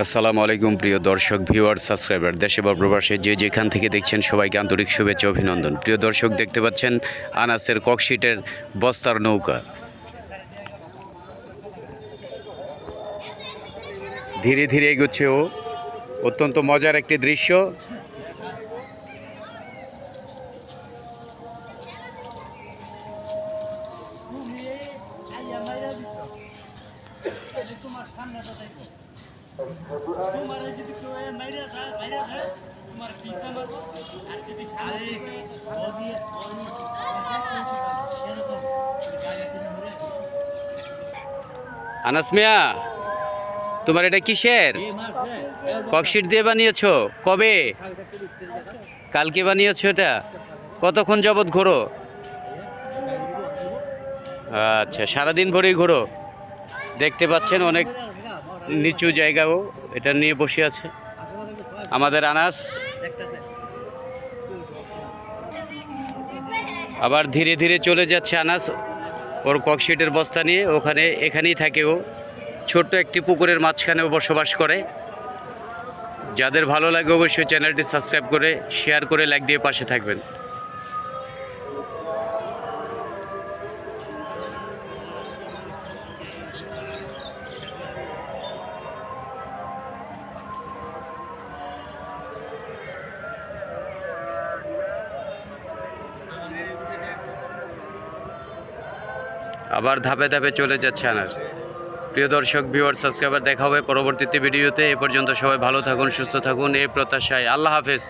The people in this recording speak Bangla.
আসসালামু আলাইকুম, প্রিয় দর্শক ভিউয়ার সাবস্ক্রাইবার দেশে বা প্রবাসে যে যেখান থেকে দেখছেন সবাইকে আন্তরিক শুভেচ্ছা অভিনন্দন। প্রিয় দর্শক, দেখতে পাচ্ছেন আনাসের ককশিটের বস্তার নৌকা। ধীরে ধীরে এগোচ্ছে ও। অত্যন্ত মজার একটি দৃশ্য। তোমার সামনে তোমার যদি কেউ মাইরা যায় মাইরা যায় তোমার পিতা আর যদি আনাস মিয়া তোমার এটা কিসের? ককশিট দিয়ে বানিয়েছো? কবে? কালকে বানিয়েছো এটা? কতক্ষণ যাবৎ ঘোরো? আচ্ছা সারাদিন ভরেই ঘোরো। দেখতে পাচ্ছেন অনেক নিচু জায়গাও এটা নিয়ে বসে আছে। আমাদের আনাস। আবার ধীরে ধীরে চলে যাচ্ছে আনাস। ওর ককশিটের বস্তা নিয়ে ওখানে, এখানেই থাকে ও। ছোট্ট একটি পুকুরের মাঝখানে বসবাস করে। যাদের ভালো লাগে অবশ্যই চ্যানেলটি সাবস্ক্রাইব করে শেয়ার করে লাইক দিয়ে পাশে থাকবেন। আবার ধাপে ধাপে চলে যাচ্ছে আনার। প্রিয় দর্শক ভিউয়ার সাবস্ক্রাইবার দেখা হবে পরবর্তীতে ভিডিওতে। এ পর্যন্ত সবাই ভালো থাকুন, সুস্থ থাকুন। এই প্রত্যাশায় আল্লাহ হাফেজ।